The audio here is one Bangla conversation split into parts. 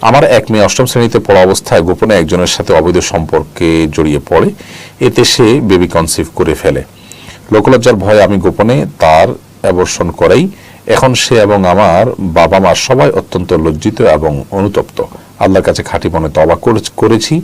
আমার এক মেয়ে অষ্টম শ্রেণীতে পড়া অবস্থায় গোপনে একজনের সাথে অবৈধ সম্পর্কে জড়িয়ে পড়ে। এতে সে বেবি কনসিভ করে ফেলে। লোকলজ্জার ভয়ে আমি গোপনে তার অ্যাবর্ষণ করাই। এখন সে এবং আমার বাবা মা সবাই অত্যন্ত লজ্জিত এবং অনুতপ্ত। আল্লাহর কাছে খাঁটি মনে তবা করে- করেছি।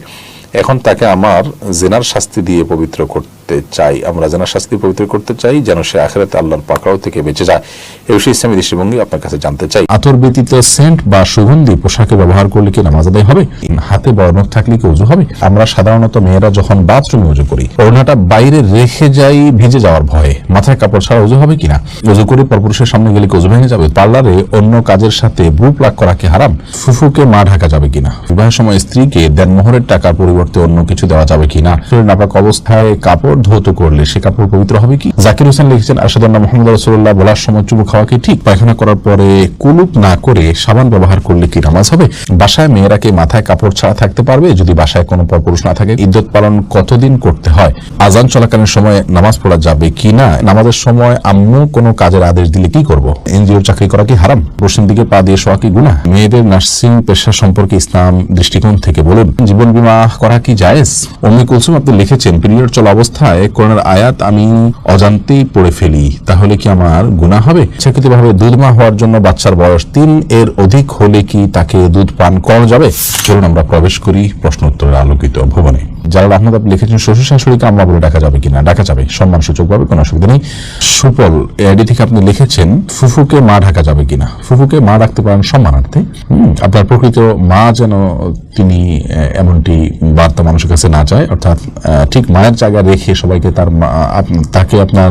এখন তাকে আমার জেনার শাস্তি দিয়ে পবিত্র করতে চাই। আমরা জেনার শাস্তি পবিত্র করতে চাই, যেন সে আখেরাতে আল্লাহর পাকড়াও থেকে বেঁচে যায়। এই বিষয়ে ইসলামী দৃষ্টিভঙ্গি আপনার কাছে জানতে চাই। আতর ব্যতীত সেন্ট বা সুগন্ধি পোশাকে ব্যবহার করলে কি নামাজ আদায় হবে? হাতে বর্ণক থাকলে কি উজু হবে? আমরা সাধারণত মেয়েরা যখন বাথরুমে উজু করি, ওড়নাটা বাইরে রেখে যাই ভিজে যাওয়ার ভয়ে। মাথায় কাপড় ছাড়া উজু হবে কিনা? উজু করে পরপুরুষের সামনে গেলে কি উজু ভেঙে যাবে? পার্লারে অন্য কাজের সাথে ব্রু প্লাগ করা কি হারাম? ফুফুকে মা ঢাকা যাবে কিনা? বিবাহের সময় স্ত্রীকে দেনমোহরের টাকার পরিবর্তে অন্য কিছু দেওয়া যাবে কিনা? শরীর নাপাক অবস্থায় কাপড় ধৌত করলে সে কাপড় পবিত্র হবে কি? জাকির হোসেন লিখেছেন আসাদুল্লাহ মোহাম্মদ রসুল্লাহ বলার সময় চুমু খাওয়া কি ঠিক? পায়খানা করার পরে কুলুপ না করে সাবান ব্যবহার করলে কি নামাজ হবে? বাসায় মেয়েরা কি মাথায় কাপড় ছাড়া থাকতে পারবে? যদি বাসায় কোনো পরপুরুষ না থাকে ইদ্যত পালন কতদিন করতে হয়? আজান চলাকালীন সময় নামাজ পড়া যাবে কি না? নামাজের সময় আম্মু কোনো কাজের আদেশ দিলে কি করব? এনজিওর চাকরি করা কি হারাম? পশ্চিম দিকে পা দিয়ে শোয়া কি গুণা মেয়েদের নার্সিং পেশা সম্পর্কে ইসলাম দৃষ্টিকোণ থেকে বলুন, জীবন বীমা করা কি জায়েজ? অমি কুলসুম আপনি লিখেছেন, পিরিয়ড চলা অবস্থায় কোরআনের আয়াত আমি অজান্তেই পড়ে ফেলি, তাহলে কি আমার গুণা হবে? ইচ্ছাকৃতভাবে দুধ মা হওয়ার জন্য বাচ্চার বয়স তিন, এর অধিক হলে কি তাকে দুধ পান করানো যাবে? চলুন আমরা প্রবেশ করি প্রশ্ন উত্তরের আলোকিত ভুবনে। জালাল আহমদ আপনি লিখেছেন, শ্বশুর শাশুড়িকে আম্মা বলে ডাকা যাবে কিনা? ডাকা যাবে। সম্মান সূচক ভাবে, কোনো অসুবিধা নেই। সুপল এআইডি থেকে আপনি লিখেছেন, ফুফুকে মা ঢাকা যাবে কিনা? ফুফুকে মা ডাকতে পারেন সম্মানার্থে। আপনার প্রকৃত মা যেন তিনি এমনটি বার্তা মানুষের কাছে না যায় অর্থাৎ ঠিক মায়ের জায়গায় রেখে সবাইকে তার তাকে আপনার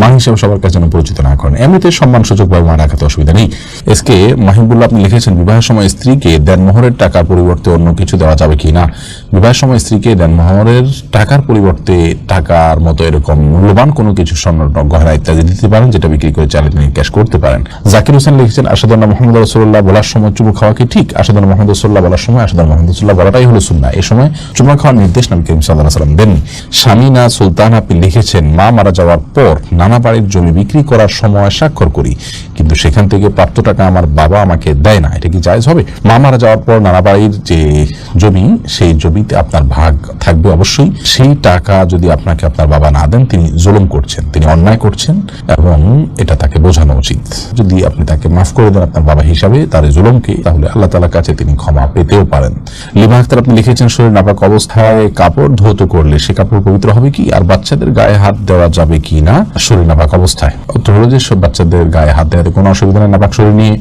মা হিসেবে সবার কাছে যেন পরিচিত না করেন। এমনিতে সম্মান সূচক ভাবে মা ডাকাতে অসুবিধা নেই। এসকে মাহিবুল্লাহ, আপনি লিখেছেন, বিবাহের সময় স্ত্রীকে দেনমোহরের টাকার পরিবর্তে অন্য কিছু দেওয়া যাবে কিনা? বিবাহের সময় স্ত্রীকে দেনমোহরের টাকার পরিবর্তে টাকার মতো এরকম মূল্যবান কোনো কিছু স্বর্ণ গহনা ইত্যাদি দিতে পারেন, যেটা বিক্রি করে চালিয়ে নিয়ে ক্যাশ করতে পারেন। জাকির হোসেন লিখেছেন আসাদুল্লাহ মোহাম্মদ রসুল্লাহ বলার সময় চুমু খাওয়া কি ঠিক? আসাদুল্লাহ মোহাম্মদ রসুল্লাহ বলার সময় আসাদুল্লাহ মোহাম্মদ রসুল্লাহ বলাটাই হলো সুন্না এই সময় চুমা খাওয়ার নির্দেশ নাম করিম সাল্লাহ সাল্লাম দেননি। সুলতান আপনি লিখেছেন, মা মারা যাওয়ার পর নানা বাড়ির জমি বিক্রি করার সময় স্বাক্ষর করি। কিন্তু সেখান থেকে প্রাপ্ত টাকা আমার বাবা আমাকে দেয় না। এটা কি জায়েজ হবে? মা মারা যাওয়ার পর নানা বাড়ির যে জমি, সেই জমিতে আপনার ভাগ থাকবে অবশ্যই। সেই টাকা যদি আপনাকে আপনার বাবা না দেন, তিনি জুলুম করছেন, তিনি অন্যায় করছেন এবং এটা তাকে বোঝানো উচিত। যদি আপনি তাকে মাফ করে দেন আপনার বাবা হিসাবে তার জুলুমকে, তাহলে আল্লাহ তালার কাছে তিনি ক্ষমা পেতেও পারেন। লিমা আক্তার আপনি লিখেছেন শরীর নাপাক অবস্থায় কাপড় ধৌত করলে সে কাপড় পবিত্র হবে কি? আর বাচ্চাদের গায়ে হাত দেওয়া যাবে কি না? শরীর নাপাক অবস্থায়। উত্তর হলো যে সব বাচ্চাদের গায়ে হাত দেওয়াতে কোনো অসুবিধা নেই, নাপাক শরীর নিয়ে।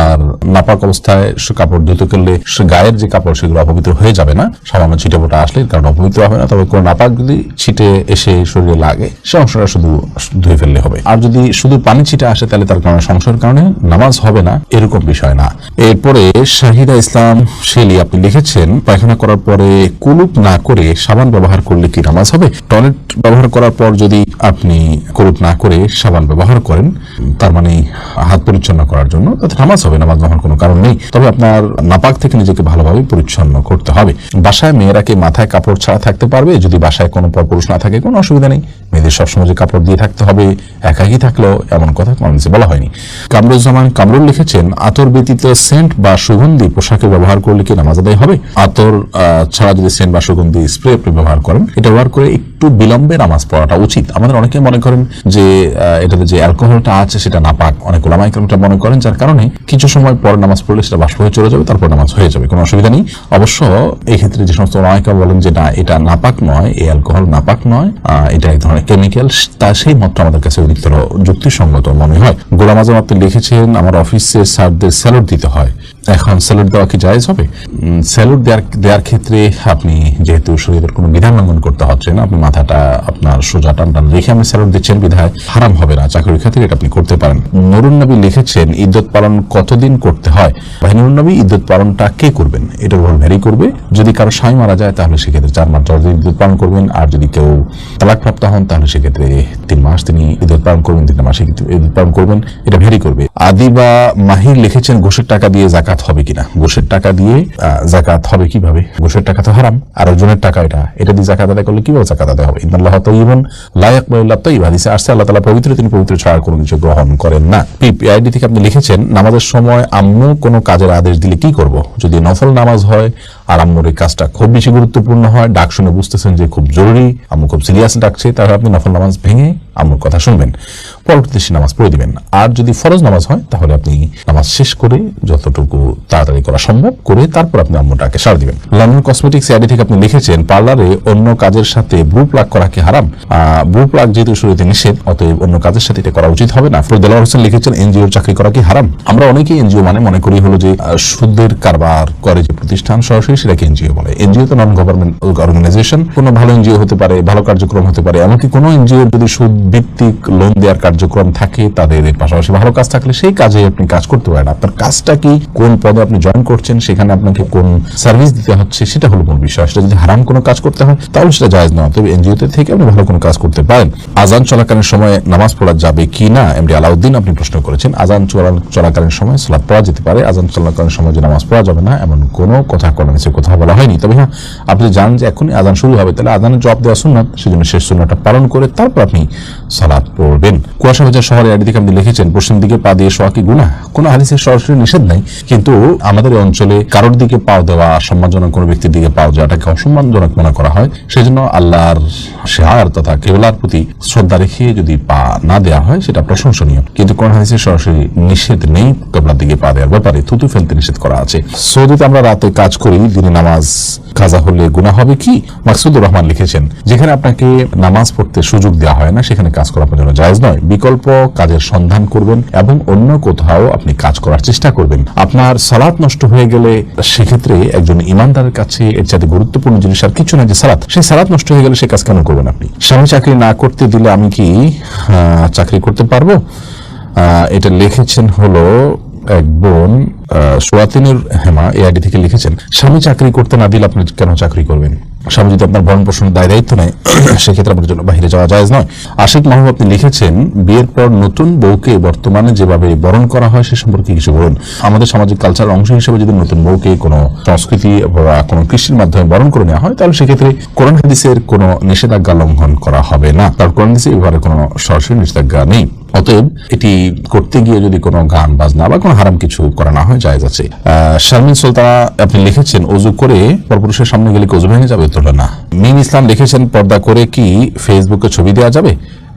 আর নাপাক অবস্থায় কাপড় ধুতে করলে গায়ের যে কাপড়, সেগুলো অপবিত্র হয়ে যাবে না। সামান্য ছিটে ফোটা আসলে কারণ অপবিত্র হবে না। তবে কোনো নাপাক যদি ছিটে এসে শরীরে লাগে, সে অংশটা শুধু ধুয়ে ফেললে হবে। আর যদি শুধু পানি ছিটে আসে, তাহলে তার কারণে সংশয়ের কারণে নামাজ হবে না। এরকম বিষয় না। এরপরে শাহিদা ইসলাম শেলি আপনি লিখেছেন, পায়খানা করার পরে কুলুপ না করে সাবান ব্যবহার করলে কি নামাজ হবে? টয়লেট ব্যবহার করার পর যদি আপনি কুলুপ না করে সাবান ব্যবহার করেন, তার মানে হাত পরিচ্ছন্ন করার জন্য, তাতে নামাজ হবে, নামাজ হওয়ার কোনো কারণ নেই। তবে আপনার নাপাক থেকে নিজেকে ভালোভাবে পরিচ্ছন্ন করতে হবে। বাসায় মেয়েরা কি মাথায় কাপড় ছাড়া থাকতে পারবে? যদি বাসায় কোনো পরপুরুষ না থাকে, কোনো অসুবিধা নেই। মেয়েদের সবসময় যে কাপড় দিয়ে থাকতে হবে, একাকি থাকলেও এমন কথা কমেন্টসে বলা হয়নি। কামরুজ্জামান কামরুল লিখেছেন, আতর ব্যতীত সেন্ট বা সুগন্ধি পোশাকে ব্যবহার করলে কি নামাজ আদায় হবে? আতর ছাড়া যদি সেন্ট বা সুগন্ধি স্প্রে ব্যবহার করেন, এটা ব্যবহার করে একটু বিলম্বে নামাজ পড়াটা উচিত। আমাদের অনেকে মনে করেন যে এটাতে যে অ্যালকোহলটা আছে সেটা নাপাক অনেক ওলামাইকরমটা মনে করেন যার কারণে কিছু সময় পরে নামাজ পড়লে সেটা বাষ্প হয়ে চলে যাবে, তারপর নামাজ হয়ে যাবে। কোনো অসুবিধা নেই। অবশ্য এই ক্ষেত্রে যে সমস্ত ওলামাইকা বলেন যে, না, এটা নাপাক নয়, এই অ্যালকোহল নাপাক নয় এটা এক ধরনের কেমিক্যাল, তা সেই মতটা আমাদের কাছে অধিকতর যুক্তিসঙ্গত মনে হয়। গোলাম আজম আপনি লিখেছেন, আমার অফিসে স্যারদের স্যালুট দিতে হয়। এখন স্যালুট দেওয়া কি জায়েজ হবে? স্যালুট দেওয়ার দেওয়ার ক্ষেত্রে আপনি যেহেতু শরীরের কোনো বিধান লঙ্ঘন করতে হচ্ছে না, আপনি মাথাটা, আপনার সোজা টান টান রেখে আপনি স্যালুট দিচ্ছেন, বিধায় হারাম হবে না। চাকরির ক্ষেত্রে এটা আপনি করতে পারেন। নুরুন নবী লিখেছেন, ইদ্যত পালন কতদিন করতে হয়? নুরুন নবী, ইদ্যত পালনটা কে করবেন? এটার উপর ভ্যারি করবে। যদি কারও স্বামী মারা যায়, তাহলে সেক্ষেত্রে চার মাস দশ দিন পালন করবেন। আর যদি কেউ তালাক প্রাপ্ত হন, তাহলে সেক্ষেত্রে তিন মাস তিনি ইদ্যত পালন করবেন, তিন মাসে ইদ্যত পালন করবেন। এটা ভ্যারি করবে। আদি বা মাহির লিখেছেন, ঘুষের টাকা দিয়ে জাকাত জাকাত হবে কিনা? গোসের টাকা দিয়ে জাকাত হবে কীভাবে? গোসের টাকা তো হারাম। আর একজনের টাকা এটা। এটা দিয়ে জাকাত আদায় করলে কীভাবে জাকাত আদায় হবে? ইন্দাল্লাহ তৈবন লায়াক তো তৈব হাদিসে আসছে, আল্লাহ তালা পবিত্র তিনি পবিত্র ছাড়া কোনো কিছু গ্রহণ করেন না। পিপিআইডি থেকে আপনি লিখেছেন, নামাজের সময় আম্মু কোনো কাজের আদেশ দিলে কি করব? যদি নফল নামাজ হয় আর আম্মুর এই কাজটা খুব বেশি গুরুত্বপূর্ণ হয়। ডাক শুনে বুঝতেছেন যে খুব জরুরি। আম্মু খুব সিরিয়াস ডাকছে, তাহলে আপনি নফল নামাজ ভেঙে আম্মুর কথা শুনবেন। পরবর্তীতে সে নামাজ পড়ে দিবেন। আর যদি ফরজ নামাজ হয়, তাহলে আপনি নামাজ শেষ করে যতটুকু তাড়াতাড়ি করা সম্ভব করে তারপর আপনি আম্মুটাকে সার দিবেন। লন্ডন কসমেটিক্স আইডি থেকে আপনি লিখেছেন, পার্লারে অন্য কাজের সাথে ব্রু প্লাগ করা কি হারাম? ব্রু প্লাগ যেহেতু শুরুতে নিষেধ, অতএব অন্য কাজের সাথে এটা করা উচিত হবে না। ফরুদ্দাল হোসেন লিখেছেন, এনজিওর চাকরি করা কি হারাম? আমরা অনেকেই এনজিও মানে মনে করি হলো যে সুদের কারবার করে যে প্রতিষ্ঠান সরাসরি সেটাকে এনজিও বলে। এনজিও তো নন গভর্নমেন্ট অর্গানাইজেশন কোনো ভালো এনজিও হতে পারে, ভালো কার্যক্রম হতে পারে, এমনকি কোনো এনজিও যদি সুদ ভিত্তিক লোন দেওয়ার কার্যক্রম থাকে, তাদের পাশাপাশি ভালো কাজ থাকলে সেই কাজে আপনি কাজ করতে পারেন। আপনার কাজটা কি, কোন পদে আপনি জয়েন করছেন, সেখানে আপনাকে কোন সার্ভিস দিতে হচ্ছে, সেটা হলো মূল বিষয়। সেটা যদি হারাম কোনো কাজ করতে হয়, তাহলে সেটা জায়েজ নয়। তবে এনজিওতে থেকে আপনি ভালো কোনো কাজ করতে পারেন। আজান চলাকালীন সময় নামাজ পড়া যাবে কি না, এমডি আলাউদ্দিন আপনি প্রশ্ন করেছেন। আজান চলা- চলাকালীন সময় সালাদ পড়া যেতে পারে। আজান চলাকালীন সময় যে নামাজ পড়া যাবে না, এমন কোনো কথা কোনো নিচে কথা বলা হয়নি। তবে হ্যাঁ আপনি জানেন যে এখনই আদান শুরু হবে। তাহলে আজানের জব দেওয়া সুন্নাত, সেজন্য শেষ সুন্নাটা পালন করে তারপর আপনি সালাদ পড়বেন। কুয়াশা ভেজা শহরে আইডি আপনি লিখেছেন, পশ্চিম দিকে পা দিয়ে শোয়া কি গুণা কোনো হাদিসের সরাসরি নিষেধ নাই, কিন্তু আমাদের অঞ্চলে কারোর দিকে পাও দেওয়া সম্মানজনক কোনো ব্যক্তির দিকে পাও যাটাকে অসম্মানজনক মনে করা হয়। সেজন্য আল্লাহর শেহার তথা কেবলার প্রতি শ্রদ্ধা রেখে যদি পা না দেওয়া হয়, সেটা প্রশংসনীয়। কিন্তু কোন হাদিসে সরাসরি নিষেধ নেই, কেবলার দিকে পা দেওয়ার ব্যাপারে থুতু ফেলতে নিষেধ করা আছে। সৌদিতে আমরা রাতে কাজ করি, দিনে নামাজ কাজা হলে গুণা হবে কি? মাকসুদুর রহমান লিখেছেন, যেখানে আপনাকে নামাজ পড়তে সুযোগ দেওয়া হয় না, সেখানে কাজ করা আপনার জন্য জায়েজ নয়। বিকল্প কাজের সন্ধান করবেন এবং অন্য কোথাও আপনি কাজ করার চেষ্টা করবেন। আপনার সালাত নষ্ট হয়ে গেলে সেক্ষেত্রে একজন ইমানদারের কাছে এর চাইতে গুরুত্বপূর্ণ জিনিস আর কিছু না যে সালাত। সেই সালাত নষ্ট হয়ে গেলে সে কাজ কেন করবেন আপনি? স্বামী চাকরি না করতে দিলে আমি কি চাকরি করতে পারব? এটা লিখেছেন হলো এক বোন সোয়াতিনুর হেমা এই আইডি থেকে লিখেছেন, স্বামী চাকরি করতে না দিলে আপনি কেন চাকরি করবেন? স্বামী যদি আপনার ভরণ পোষণ দায় দায়িত্ব নেয়, সেক্ষেত্রে আপনার জন্য বাইরে যাওয়া যায় নয়। আশিক মাহবুব আপনি লিখেছেন, বিয়ের পর নতুন বউকে বর্তমানে যেভাবে বরণ করা হয়, সে সম্পর্কে কিছু বলুন। আমাদের সামাজিক কালচার অংশ হিসেবে যদি নতুন বউকে কোনো সংস্কৃতি বা কোনো কৃষির মাধ্যমে বরণ করে নেওয়া হয়, তাহলে সেক্ষেত্রে কোরআন হাদিসের কোনো নিষেধাজ্ঞা লঙ্ঘন করা হবে না। তার কোরআন হাদিসে এই ব্যাপারে কোনো সরাসরি নিষেধাজ্ঞা নেই। অতএব এটি করতে গিয়ে যদি কোনো গান, বাজনা বা কোনো হারাম কিছু করা না হয়, জায়েজ আছে। শারমিন সুলতানা আপনি লিখেছেন অজু করে পরপুরুষের সামনে গেলে অজু ভেঙে যাবে? উত্তরটা না। মিম ইসলাম লিখেছেন, পর্দা করে কি ফেসবুকে ছবি দেওয়া যাবে?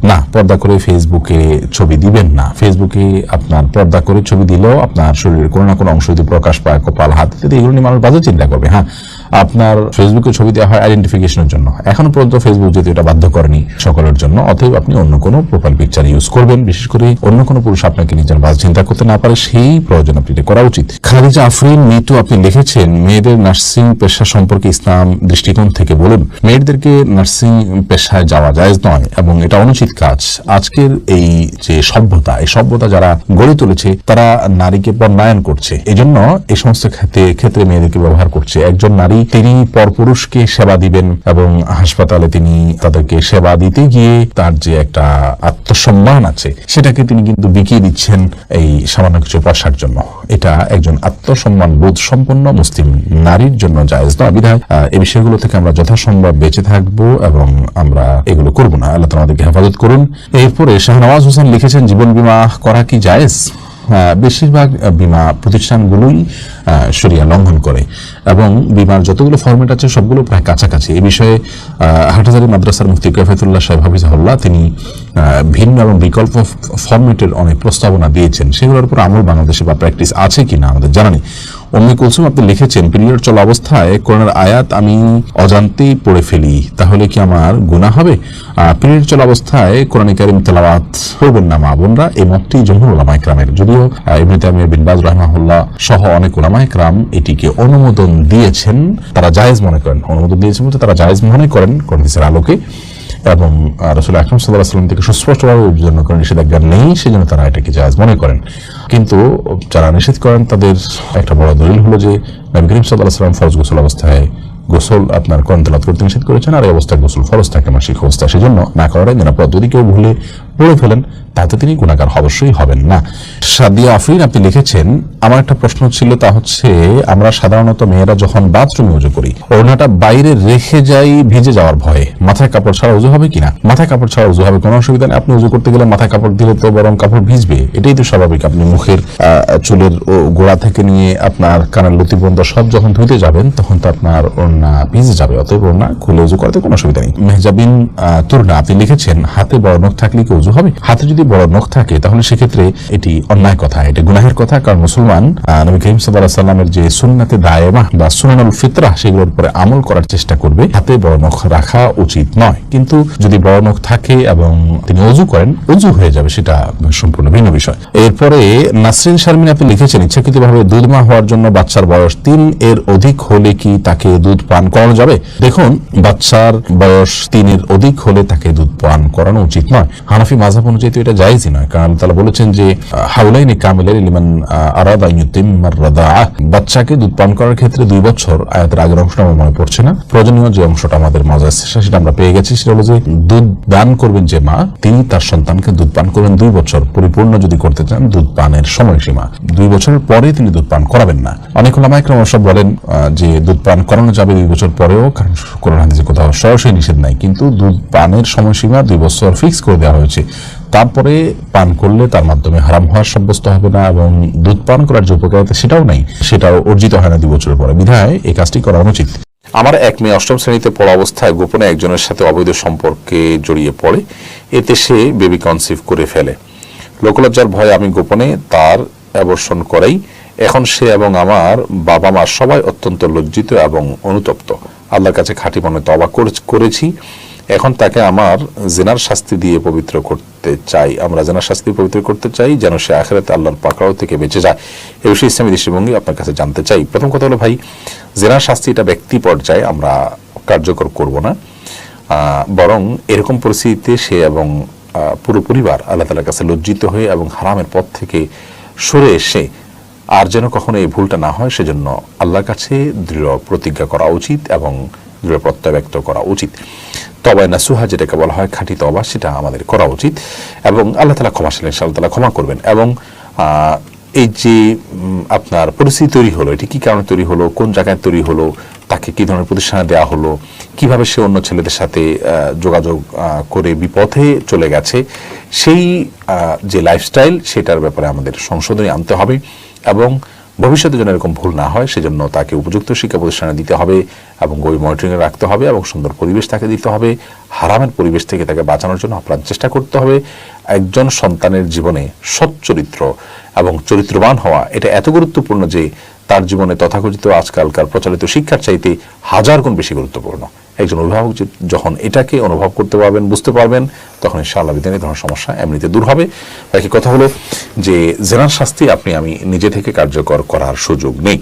না, পর্দা করে ফেসবুকে ছবি দিবেন না। ফেসবুকে আপনার পর্দা করে ছবি দিলেও আপনার শরীরের কোনো না কোনো অংশ যদি প্রকাশ পায়, কপাল, হাত ইত্যাদি, এগুলো নিয়ে মানুষ বাজে চিন্তা করবে। হ্যাঁ আপনার ফেসবুকে ছবি দেওয়া হয় আইডেন্টিফিকেশনের জন্য। এখনও পর্যন্ত ফেসবুক যদি এটা বাধ্য করেনি সকলের জন্য, অতএব আপনি অন্য কোনো প্রোফাইল পিকচার ইউজ করবেন। বিশেষ করে অন্য কোনো পুরুষ আপনাকে নিজের বাস চিন্তা করতে না পারে, সেই প্রয়োজন আপনি এটা করা উচিত। খাদিজা আফরিন, মিতু আপনি লিখেছেন, মেয়েদের নার্সিং পেশা সম্পর্কে ইসলাম দৃষ্টিকোণ থেকে বলুন। মেয়েদেরকে নার্সিং পেশায় যাওয়া যায় নয় এবং এটা অনুচিত কাজ। আজকের এই যে সভ্যতা, এই সভ্যতা যারা গড়ে তুলেছে, তারা নারীকে বন্যায়ন করছে। এজন্য এই সমস্ত ক্ষেত্রে ক্ষেত্রে মেয়েদেরকে ব্যবহার করছে। একজন নারী তিনি পরপুরুষকে সেবা দিবেন এবং হাসপাতালে তিনি তাদেরকে সেবা দিতে গিয়ে তার যে একটা আত্মসম্মান আছে, সেটাকে তিনি কিন্তু বিকিয়ে দিচ্ছেন এই সামান্য কিছু পয়সার জন্য। এটা একজন আত্মসম্মান বোধ সম্পন্ন মুসলিম নারীর জন্য জায়েজ নয়। বিধায় এই বিষয়গুলো থেকে আমরা যথাসম্ভব বেঁচে থাকব এবং আমরা এগুলো করব না। আল্লাহ তালা আমাদেরকে হেফাজত করুন। এরপরে শাহনওয়াজ হোসেন লিখেছেন, জীবন বীমা করা কি জায়েজ? বেশিরভাগ বিমা প্রতিষ্ঠানগুলোই সরিয়া লঙ্ঘন করে। এবং বিমার যতগুলো ফর্মেট আছে, সবগুলো প্রায় কাছাকাছি। এ বিষয়ে হাটহাজারি মাদ্রাসার মুক্তি কফেতুল্লাহ সাহেব হাফিজাহুল্লাহ তিনি ভিন্ন এবং বিকল্প ফর্মেটের অনেক প্রস্তাবনা দিয়েছেন। সেগুলোর উপর আমল বাংলাদেশে বা প্র্যাকটিস আছে কি না আমাদের জানানি অম্মি কুলসুম, আপনি লিখেছেন, পিরিয়ড চলা অবস্থায় কোরআনের আয়াত আমি অজান্তেই পড়ে ফেলি। তাহলে কি আমার গুনাহ হবে? পিরিয়ড চলা অবস্থায় কোরআন কারিম তেলাওয়াত করবেন না মা বোনরা। এই মতটি জমহুর ওলামা ইকরামের যদিও এমনিতে আমি বিন বাজ রহমাহুল্লাহ সহ অনেক ওলামা ইকরাম এটিকে অনুমোদন দিয়েছেন। তারা জায়েজ মনে করেন। অনুমোদন দিয়েছেন তারা জায়েজ মনে করেন কোরআন আলোকে। এবং রসুল আকরম সাল্লাহ সাল্লাম থেকে সুস্পষ্টভাবে জন্য করেন, নিষেধাজ্ঞা নেই সেই জন্য তারা এটাকে জাহাজ মনে করেন। কিন্তু যারা নিষেধ করেন, তাদের একটা বড় দলিল হলো যে, নবী করিম সাল্লাহ সাল্লাম ফরজ গোসল অবস্থায় গোসল আপনার কোরআন তেলাওয়াত করতে নিষেধ করেছেন, আর এই অবস্থায় গোসল ফরজ থাকে মাসিক অবস্থায় সেজন্য না করাটাই নিরাপদ। যদি কেউ ভুলে পড়ে ফেলেন, তাতে তিনি গুণাগার অবশ্যই হবেন না। সাদিয়া আফরিন, আপনি লিখেছেন, আমার একটা প্রশ্ন ছিল, তা হচ্ছে, আমরা সাধারণত মেয়েরা যখন বাথরুমে উজু করি, ওড়নাটা বাইরে রেখে যাই, ভিজে যাওয়ার ভয়ে। মাথায় কাপড় ছাড়া উজু হবে কিনা? মাথায় কাপড় ছাড়া উজু হবে কোনো অসুবিধা নেই। আপনি উজু করতে গেলে মাথায় কাপড় দিলে তো বরং কাপড় ভিজবে। এটাই তো স্বাভাবিক। আপনি মুখের চুলের গোড়া থেকে নিয়ে আপনার কানের লতি পর্যন্ত সব যখন ধুতে যাবেন, তখন তো আপনার ওড়না ভিজে যাবে, অতএব ওড়না খুলে উজু করাতে কোনো অসুবিধা নেই। মেহজাবিন তুরনা, আপনি লিখেছেন, হাতে বড় নখ থাকলে কি হবে। হাতে যদি বড় নখ থাকে, তাহলে সেক্ষেত্রে এটি অন্যায় কথা। এটি গুনাহের কথা, কারণ মুসলমান নবী করিম সাল্লাহ সাল্লামের যে সুন্নাতে দায়েমা বা সুনানুল ফিতরা, সেগুলোর উপরে আমল করার চেষ্টা করবে। হাতে বড় নখ রাখা উচিত নয়। কিন্তু যদি বড় নখ থাকে এবং তিনি অজু করেন অজু হয়ে যাবে সেটা সম্পূর্ণ ভিন্ন বিষয়। এরপরে নাসরিন শারমিন আপনি লিখেছেন, ইচ্ছাকৃতভাবে দুধ মা হওয়ার জন্য বাচ্চার বয়স তিন, এর অধিক হলে কি তাকে দুধ পান করানো যাবে? দেখুন, বাচ্চার বয়স তিনের অধিক হলে তাকে দুধ পান করানো উচিত নয়। হানাফি মাঝাব অনুযায়ী তো এটা জায়েজই নয়। কারণ তারা বলেছেন যে, হাউলাইনি কামিলের লিমান আরাদা ইউতিম্মার রাদাআহ। বাচ্চাকে দুধ পান করার ক্ষেত্রে দুই বছর আয়াতের আগের অংশটা আমার মনে পড়ছে না। প্রয়োজনীয় যে অংশটা আমাদের মাঝে আছে, সেটা আমরা পেয়ে গেছি, সেটা হলো যে, দুধ দান করবেন যে মা, তিনি তার সন্তানকে দুধ পান করবেন দুই বছর। পরিপূর্ণ যদি করতে চান, দুধ পানের সময়সীমা। দুই বছরের পরে তিনি দুধ পান করাবেন না। অনেক ওলামাইকরাম সব বলেন যে দুধ পান করানো যাবে দুই বছর পরেও, কারণ কোরআন হাদিসে কোথাও সরাসরি নিষেধ নাই। কিন্তু দুধ পানের সময়সীমা দুই বছর ফিক্স করে দেওয়া হয়েছে। তারপরে পান করলে তার মাধ্যমে হারাম হওয়ার সাব্যস্ত হবে না এবং দুধ পান করার যে উপকারিতা সেটাও নেই, সেটাও অর্জিত হয় না দুই বছরের পরে। বিধায় এই কাজটি করা অনুচিত। আমার এক মেয়ে অষ্টম শ্রেণীতে পড়া অবস্থায় গোপনে একজনের সাথে অবৈধ সম্পর্কে জড়িয়ে পড়ে। এতে সে বেবি কনসিভ করে ফেলে। লোকলজ্জার ভয়ে আমি গোপনে তার অ্যাবর্ষণ করাই। এখন সে এবং আমার বাবা মা সবাই অত্যন্ত লজ্জিত এবং অনুতপ্ত। আল্লাহর কাছে খাঁটি মনে তবা করে- করেছি। এখন তাকে আমার জেনার শাস্তি দিয়ে পবিত্র করতে চাই। আমরা জেনার শাস্তি পবিত্র করতে চাই, যেন সে আখেরাতে আল্লাহর পাকড়াও থেকে বেঁচে যায়। এ বিষয়ে ইসলামী দৃষ্টিভঙ্গি আপনার কাছে জানতে চাই। প্রথম কথা হলো, ভাই, জেনার শাস্তি এটা ব্যক্তি পর্যায়ে আমরা কার্যকর করব না। বরং এরকম পরিস্থিতিতে সে এবং পুরো পরিবার আল্লাহ তালার কাছে লজ্জিত হয়ে এবং হারামের পথ থেকে সরে এসে আর যেন কখনো এই ভুলটা না হয়, সেজন্য আল্লাহর কাছে দৃঢ় প্রতিজ্ঞা করা উচিত এবং প্রত্যয় ব্যক্ত করা উচিত। তবাই নাসুহা যেটাকে বলা হয় খাঁটি তবা, সেটা আমাদের করা উচিত এবং আল্লাহ তালা ক্ষমাশীল ইনশাআল্লাহ তালা ক্ষমা করবেন এবং এই যে আপনার পরিস্থিতি তৈরি হলো, এটি কী কারণে তৈরি হলো, কোন জায়গায় তৈরি হলো, তাকে কী ধরনের প্রতিষ্ঠানে দেওয়া হলো, কীভাবে সে অন্য ছেলেদের সাথে যোগাযোগ করে বিপথে চলে গেছে, সেই যে লাইফস্টাইল সেটার ব্যাপারে আমাদের সংশোধনী আনতে হবে এবং ভবিষ্যতে যেন এরকম ভুল না হয়, সেজন্য তাকে উপযুক্ত শিক্ষা প্রতিষ্ঠানে দিতে হবে এবং গভীর মনিটরিংয়ে রাখতে হবে এবং সুন্দর পরিবেশ তাকে দিতে হবে। হারামের পরিবেশ থেকে তাকে বাঁচানোর জন্য আপ্রাণ চেষ্টা করতে হবে। একজন সন্তানের জীবনে সচ্চরিত্র এবং চরিত্রবান হওয়া, এটা এত গুরুত্বপূর্ণ যে তার জীবনে তথাকথিত আজকালকার প্রচলিত শিক্ষার চাইতে হাজার গুণ বেশি গুরুত্বপূর্ণ। একজন অভিভাবক যখন এটাকে অনুভব করতে পারবেন, বুঝতে পারবেন, তখন ইনশাআল্লাহ বিধানে এই ধরনের সমস্যা এমনিতে দূর হবে। একই কথা হলো যে, জেনার শাস্তি আপনি, আমি নিজে থেকে কার্যকর করার সুযোগ নেই।